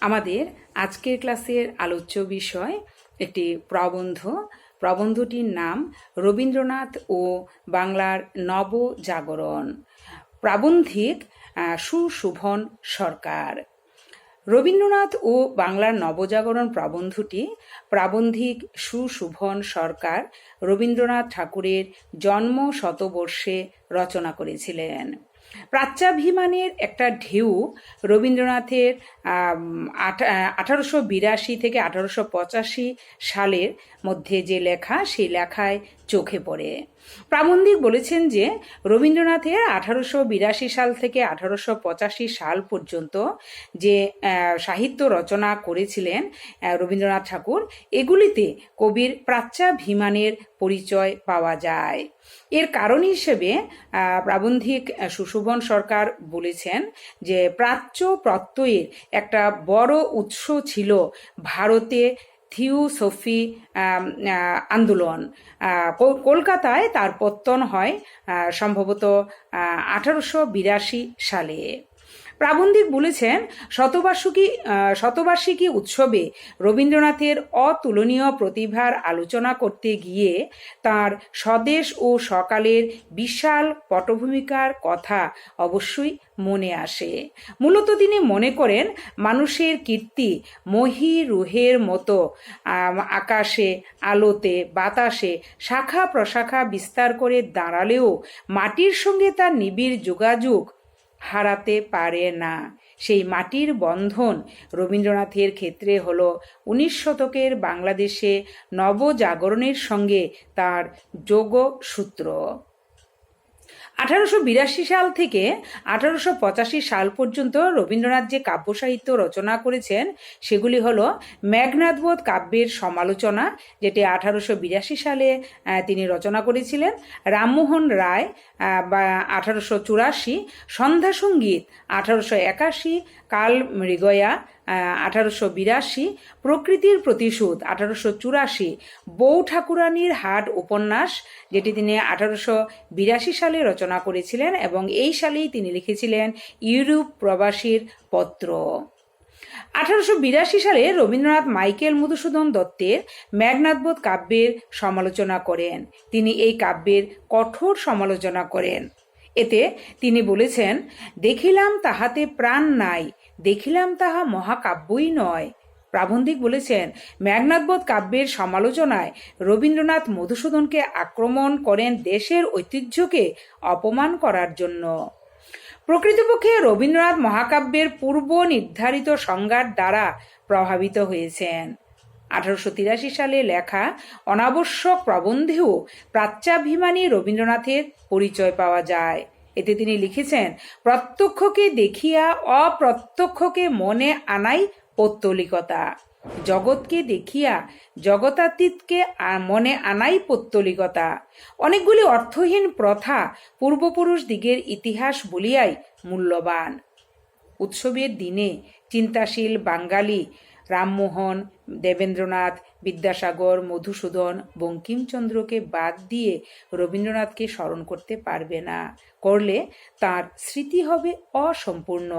আমাদের আজকের ক্লাসের আলোচ্য বিষয় একটি প্রবন্ধ। প্রবন্ধটির নাম রবীন্দ্রনাথ ও বাংলার নবজাগরণ। প্রাবন্ধিক সুশোভন সরকার। রবীন্দ্রনাথ ও বাংলার নবজাগরণ প্রবন্ধটি প্রাবন্ধিক সুশোভন সরকার রবীন্দ্রনাথ ঠাকুরের জন্ম শতবর্ষে রচনা করেছিলেন। প্রাচ্যাভিমানের একটা ঢেউ রবীন্দ্রনাথের আঠারোশো বিরাশি থেকে আঠারোশো পঁচাশি সালের মধ্যে যে লেখা, সেই লেখায় চোখে পড়ে। প্রাবন্ধিক বলেছেন যে, রবীন্দ্রনাথের আঠারোশো বিরাশি সাল থেকে আঠারোশো পঁচাশি সাল পর্যন্ত যে সাহিত্য রচনা করেছিলেন রবীন্দ্রনাথ ঠাকুর, এগুলিতে কবির প্রাচ্যাভিমানের পরিচয় পাওয়া যায়। এর কারণ হিসেবে প্রাবন্ধিক সুশোভন সরকার বলেছেন যে, প্রাচ্য প্রত্যয়ের একটা বড় উৎস ছিল ভারতে থিওসফি আন্দোলন। কলকাতায় তার পত্তন হয় সম্ভবত আঠারোশো বিরাশি সালে। প্রাবন্ধিক বলেছেন, শতবার্ষিকী শতবার্ষিকী উৎসবে রবীন্দ্রনাথের অতুলনীয় প্রতিভার আলোচনা করতে গিয়ে তার স্বদেশ ও সকালের বিশাল পটভূমিকার কথা অবশ্যই মনে আসে। মূলত তিনি মনে করেন, মানুষের কীর্তি মহি রুহের মতো আকাশে, আলোতে, বাতাসে, শাখা প্রশাখা বিস্তার করে দাঁড়ালেও মাটির সঙ্গে তার নিবিড় যোগাযোগ হারাতে পারে না। সেই মাটির বন্ধন রবীন্দ্রনাথের ক্ষেত্রে হল উনিশ শতকের বাংলাদেশে নবজাগরণের সঙ্গে তার যোগসূত্র। আঠারোশো বিরাশি সাল থেকে আঠারোশো পঁচাশি সাল পর্যন্ত রবীন্দ্রনাথ যে কাব্য সাহিত্য রচনা করেছেন, সেগুলি হলো মেঘনাথবোধ কাব্যের সমালোচনা, যেটি আঠারোশো বিরাশি সালে তিনি রচনা করেছিলেন, রামমোহন রায় বা আঠারোশো চুরাশি সন্ধ্যা সংগীত আঠারোশো একাশি, কাল মৃগয়া আঠারোশো বিরাশি প্রকৃতির প্রতিশোধ, আঠারোশো চুরাশি বউ ঠাকুরানীর হাট উপন্যাস, যেটি তিনি আঠারোশো বিরাশি সালে রচনা করেছিলেন এবং এই সালেই তিনি লিখেছিলেন ইউরোপ প্রবাসীর পত্র। আঠারোশো বিরাশি সালে রবীন্দ্রনাথ মাইকেল মধুসূদন দত্তের মেঘনাথবোধ কাব্যের সমালোচনা করেন। তিনি এই কাব্যের কঠোর সমালোচনা করেন। এতে তিনি বলেছেন, দেখিলাম তাহাতে প্রাণ নাই দেখিলাম তাহা মহাকাব্যই নয়। প্রাবন্ধিক বলেছেন মেঘনাথবোধ কাব্যের সমালোচনায় রবীন্দ্রনাথ মধুসূদনকে আক্রমণ করেন দেশের ঐতিহ্যকে অপমান করার জন্য। প্রকৃতপক্ষে রবীন্দ্রনাথ মহাকাব্যের পূর্ব নির্ধারিত সংজ্ঞার দ্বারা প্রভাবিত হয়েছেন। আঠারোশো তিরাশি সালে লেখা অনাবশ্যক প্রবন্ধেও প্রাচ্যাভিমানী রবীন্দ্রনাথের পরিচয় পাওয়া যায়। এতে তিনি লিখেছেন, প্রত্যক্ষকে দেখিয়া অপ্রত্যক্ষকে মনে আনাই পৌত্তলিকতা। জগৎকে দেখিয়া জগতাতীতকে মনে আনাই পৌত্তলিকতা। অনেকগুলি অর্থহীন প্রথা পূর্বপুরুষ দিগের ইতিহাস বলিয়াই মূল্যবান। উৎসবের দিনে চিন্তাশীল বাঙালি রামমোহন, দেবেন্দ্রনাথ, বিদ্যাসাগর, মধুসূদন, বঙ্কিমচন্দ্রকে বাদ দিয়ে রবীন্দ্রনাথকে স্মরণ করতে পারবে না। করলে তার স্মৃতি হবে অসম্পূর্ণ।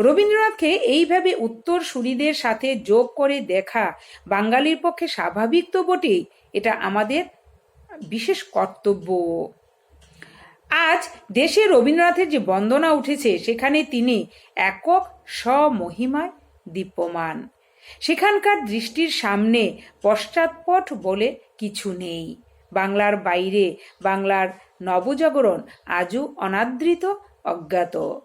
রবীন্দ্রনাথকে এইভাবে উত্তর সুরীদের সাথে যোগ করে দেখা বাঙালির পক্ষে স্বাভাবিক তো বটেই, এটা আমাদের বিশেষ কর্তব্য। আজ দেশে রবীন্দ্রনাথের যে বন্দনা উঠেছে, সেখানে তিনি একক স্বমহিমায় দীপ্যমান। সেখানকার দৃষ্টির সামনে পশ্চাৎপট বলে কিছু নেই। বাংলার বাইরে বাংলার নবজাগরণ আজও অনাদৃত, অজ্ঞাত।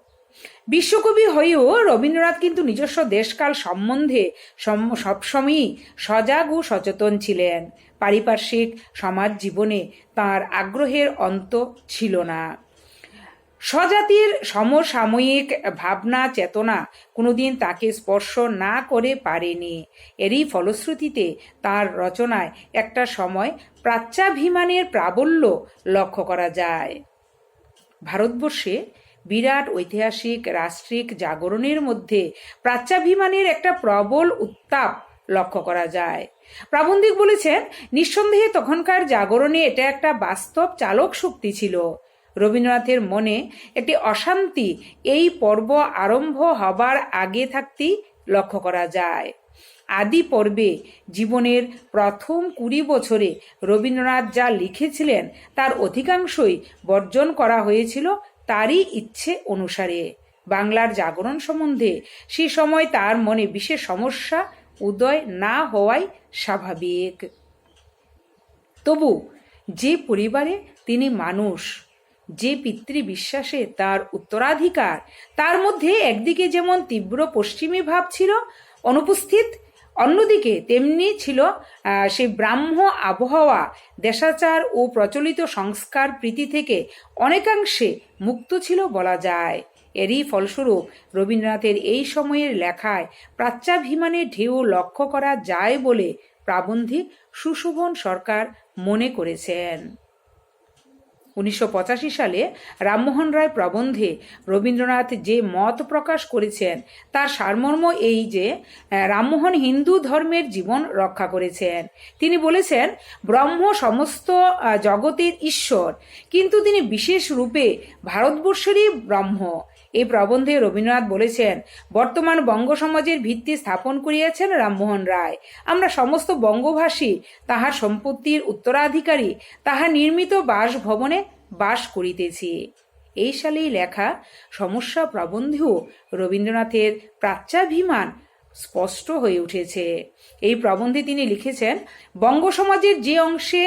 বিশ্বকবি হয়েও রবীন্দ্রনাথ কিন্তু নিজস্ব দেশকাল সম্বন্ধে সম- সবসময়ই সজাগ ও সচেতন ছিলেন। পারিপার্শ্বিক সমাজ জীবনে তার আগ্রহের অন্ত ছিল না। স্বজাতির সমসাময়িক ভাবনা, চেতনা কোনোদিন তাকে স্পর্শ না করে পারেনি। এরই ফলশ্রুতিতে তার রচনায় একটা সময় প্রাচ্যাভিমানের প্রাবল্য লক্ষ্য করা যায়। ভারতবর্ষে বিরাট ঐতিহাসিক রাষ্ট্রিক জাগরণের মধ্যে প্রাচ্যাভিমানের একটা প্রবল উত্তাপ লক্ষ্য করা যায়। প্রাবন্ধিক বলেছেন, নিঃসন্দেহে তখনকার জাগরণে এটা একটা বাস্তব চালক শক্তি ছিল। রবীন্দ্রনাথের মনে একটি অশান্তি এই পর্ব আরম্ভ হবার আগে থাকতেই লক্ষ্য করা যায়। আদি পর্বে জীবনের প্রথম কুড়ি বছরে রবীন্দ্রনাথ যা লিখেছিলেন তার অধিকাংশই বর্জন করা হয়েছিল তারই ইচ্ছে অনুসারে। বাংলার জাগরণ সম্বন্ধে সে সময় তার মনে বিশেষ সমস্যা, উদয় না হওয়াই স্বাভাবিক। তবু যে পরিবারে তিনি মানুষ যে পিতৃ বিশ্বাসে তার উত্তরাধিকার, তার মধ্যে একদিকে যেমন তীব্র পশ্চিমী ভাব ছিল অনুপস্থিত, অন্যদিকে তেমনি ছিল সেই ব্রাহ্ম আবহাওয়া, দেশাচার ও প্রচলিত সংস্কার প্রীতি থেকে অনেকাংশে মুক্ত ছিল বলা যায়। এরই ফলস্বরূপ রবীন্দ্রনাথের এই সময়ের লেখায় প্রাচ্যাভিমানের ঢেউ লক্ষ্য করা যায় বলে প্রাবন্ধিক সুশোভন সরকার মনে করেছেন। উনিশশো পঁচাশি সালে রামমোহন রায় প্রবন্ধে রবীন্দ্রনাথ যে মত প্রকাশ করেছেন, তার সারমর্ম এই যে রামমোহন হিন্দু ধর্মের জীবন রক্ষা করেছেন। তিনি বলেছেন, ব্রহ্ম সমস্ত জগতের ঈশ্বর। কিন্তু তিনি বিশেষ রূপে ভারতবর্ষেরই ব্রহ্ম। এই প্রবন্ধে রবীন্দ্রনাথ বলেছেন, বর্তমান বঙ্গ সমাজের ভিত্তি স্থাপন করিয়াছেন রামমোহন রায়। আমরা সমস্ত বঙ্গভাষী তাহার সম্পত্তির উত্তরাধিকারী, তাহা নির্মিত বাসভবনে বাস করিতেছি। এই সালেই লেখা সমস্যা প্রবন্ধেও রবীন্দ্রনাথের প্রাচ্যাভিমান স্পষ্ট হয়ে উঠেছে। এই প্রবন্ধে তিনি লিখেছেন বঙ্গ সমাজের যে অংশে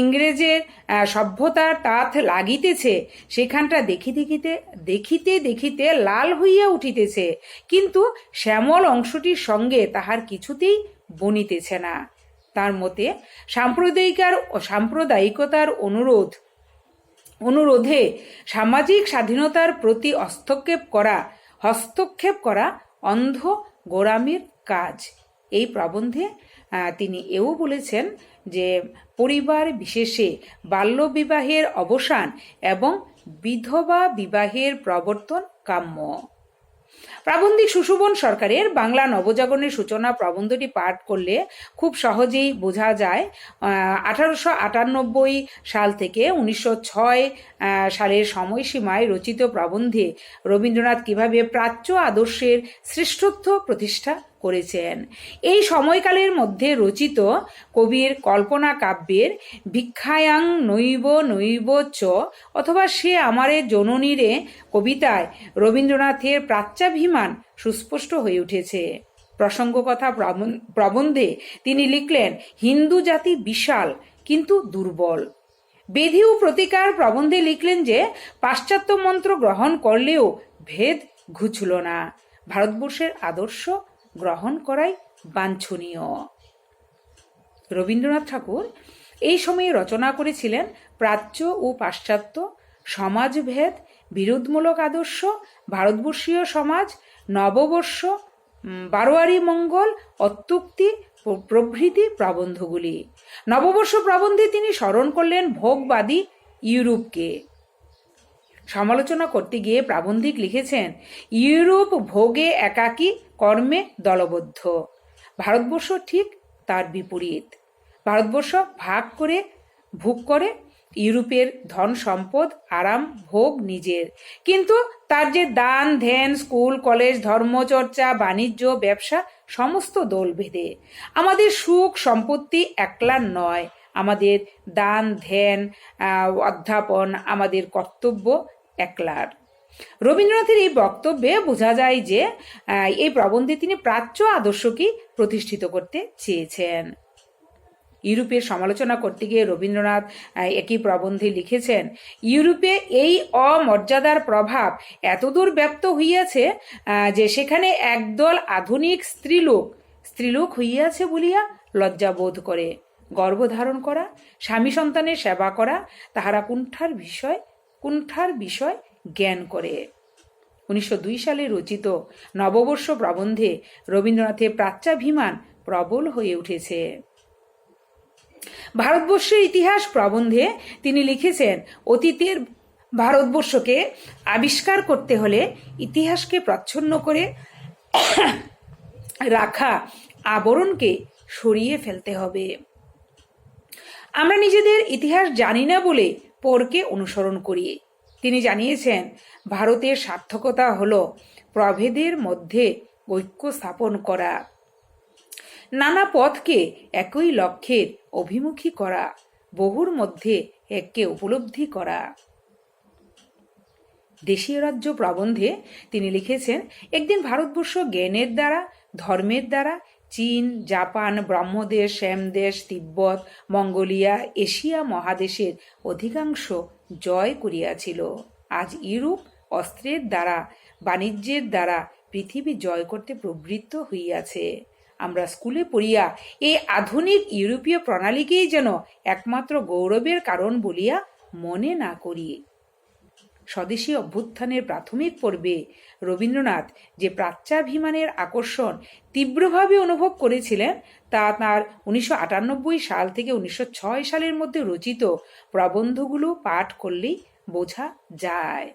ইংরেজের সভ্যতার তাথ লাগিতেছে, সেখানটা দেখি দেখিতে দেখিতে দেখিতে লাল হইয়া উঠিতেছে, কিন্তু শ্যামল অংশটির সঙ্গে তাহার কিছুতেই বনিতেছে না। তার মতে, সাম্প্রদায়িকার, সাম্প্রদায়িকতার অনুরোধ, অনুরোধে সামাজিক স্বাধীনতার প্রতি হস্তক্ষেপ করা হস্তক্ষেপ করা অন্ধ গোড়ামির কাজ। এই প্রবন্ধে তিনি এও বলেছেন যে, পরিবার বিশেষে বাল্যবিবাহের অবসান এবং বিধবা বিবাহের প্রবর্তন কাম্য। প্রাবন্ধিক সুশোভন সরকারের বাংলা নবজাগরণের সূচনা প্রবন্ধটি পাঠ করলে খুব সহজেই বোঝা যায় আঠারোশো আটানব্বই সাল থেকে উনিশশো ছয় সালের সময়সীমায় রচিত প্রবন্ধে রবীন্দ্রনাথ কীভাবে প্রাচ্য আদর্শের শ্রেষ্ঠত্ব প্রতিষ্ঠা করেছেন। এই সময়কালের মধ্যে রচিত কবির কল্পনা কাব্যের ভিক্ষায়াং নৈব নৈব চ অথবা সে আমারে জননীরে কবিতায় রবীন্দ্রনাথের প্রাচ্যাভিমান সুস্পষ্ট হয়ে উঠেছে। প্রসঙ্গ কথা প্রবন্ধে তিনি লিখলেন, হিন্দু জাতি বিশাল, কিন্তু দুর্বল। বেধি ও প্রতিকার প্রবন্ধে লিখলেন যে, পাশ্চাত্য মন্ত্র গ্রহণ করলেও ভেদ ঘুচল না। ভারতবর্ষের আদর্শ গ্রহণ করাই বাঞ্ছনীয়। রবীন্দ্রনাথ ঠাকুর এই সময়ে রচনা করেছিলেন প্রাচ্য ও পাশ্চাত্য, সমাজভেদ, বিরোধমূলক আদর্শ, ভারতবর্ষীয় সমাজ, নববর্ষ বারোয়ারি মঙ্গল, অত্যুক্তি প্রভৃতি প্রবন্ধগুলি। নববর্ষ প্রবন্ধে তিনি স্মরণ করলেন ভোগবাদী ইউরোপকে। সমালোচনা করতে গিয়ে প্রাবন্ধিক লিখেছেন, ইউরোপ ভোগে একাকী কর্মে দলবদ্ধ। ভারতবর্ষ ঠিক তার বিপরীত। ভারতবর্ষ ভাগ করে ভোগ করে, ইউরোপের ধন সম্পদ, আরাম, ভোগ নিজের। কিন্তু তার যে দান, ধ্যান, স্কুল, কলেজ ধর্মচর্চা বাণিজ্য, ব্যবসা, সমস্ত দোল ভেদে আমাদের সুখ সম্পত্তি একলা নয়। আমাদের দান, ধ্যান অধ্যাপন, আমাদের কর্তব্য একলার। রবীন্দ্রনাথের এই বক্তব্যে বোঝা যায় যে এই প্রবন্ধে তিনি প্রাচ্য আদর্শকে প্রতিষ্ঠিত করতে চেয়েছেন। ইউরোপের সমালোচনা করতে গিয়ে রবীন্দ্রনাথ একই প্রবন্ধে লিখেছেন, ইউরোপে এই অমর্যাদার প্রভাব এতদূর ব্যপ্ত হইয়াছে যে সেখানে একদল আধুনিক স্ত্রীলোক স্ত্রীলোক হইয়াছে বলিয়া লজ্জা বোধ করে গর্ভধারণ করা, স্বামী সন্তানের সেবা করা, তাহারা কুণ্ঠার বিষয় কুণ্ঠার বিষয় জ্ঞান করে। উনিশশো দুই সালে রচিত নববর্ষ প্রবন্ধে রবীন্দ্রনাথের প্রাচ্যাভিমান প্রবল হয়ে উঠেছে। ভারতবর্ষের ইতিহাস প্রবন্ধে তিনি লিখেছেন, অতীতের ভারতবর্ষকে আবিষ্কার করতে হলে ইতিহাসকে প্রচ্ছন্ন করে রাখা, আবরণকে সরিয়ে ফেলতে হবে। আমরা নিজেদের ইতিহাস জানি না বলে পরকে অনুসরণ করি। তিনি জানিয়েছেন, ভারতের সার্থকতা হল প্রভেদের মধ্যে ঐক্য স্থাপন করা। নানা পথকে একই লক্ষ্যের অভিমুখী করা, বহুর মধ্যে এককে উপলব্ধি করা। দেশীয় রাজ্য প্রবন্ধে তিনি লিখেছেন, একদিন ভারতবর্ষ জ্ঞানের দ্বারা, ধর্মের দ্বারা চীন, জাপান, ব্রহ্মদেশ, শ্যামদেশ, তিব্বত, মঙ্গোলিয়া, এশিয়া মহাদেশের অধিকাংশ জয় করিয়াছিল। আজ ইউরোপ অস্ত্রের দ্বারা, বাণিজ্যের দ্বারা পৃথিবী জয় করতে প্রবৃত্ত হইয়াছে। আমরা স্কুলে পড়িয়া এই আধুনিক ইউরোপীয় প্রণালীকেই যেন একমাত্র গৌরবের কারণ বলিয়া মনে না করি। স্বদেশী অভ্যুত্থানের প্রাথমিক পর্বে রবীন্দ্রনাথ যে প্রাচ্যাভিমানের আকর্ষণ তীব্রভাবে অনুভব করেছিলেন, তা তাঁর উনিশশো আটানব্বই সাল থেকে উনিশশো ছয় সালের মধ্যে রচিত প্রবন্ধগুলো পাঠ করলেই বোঝা যায়।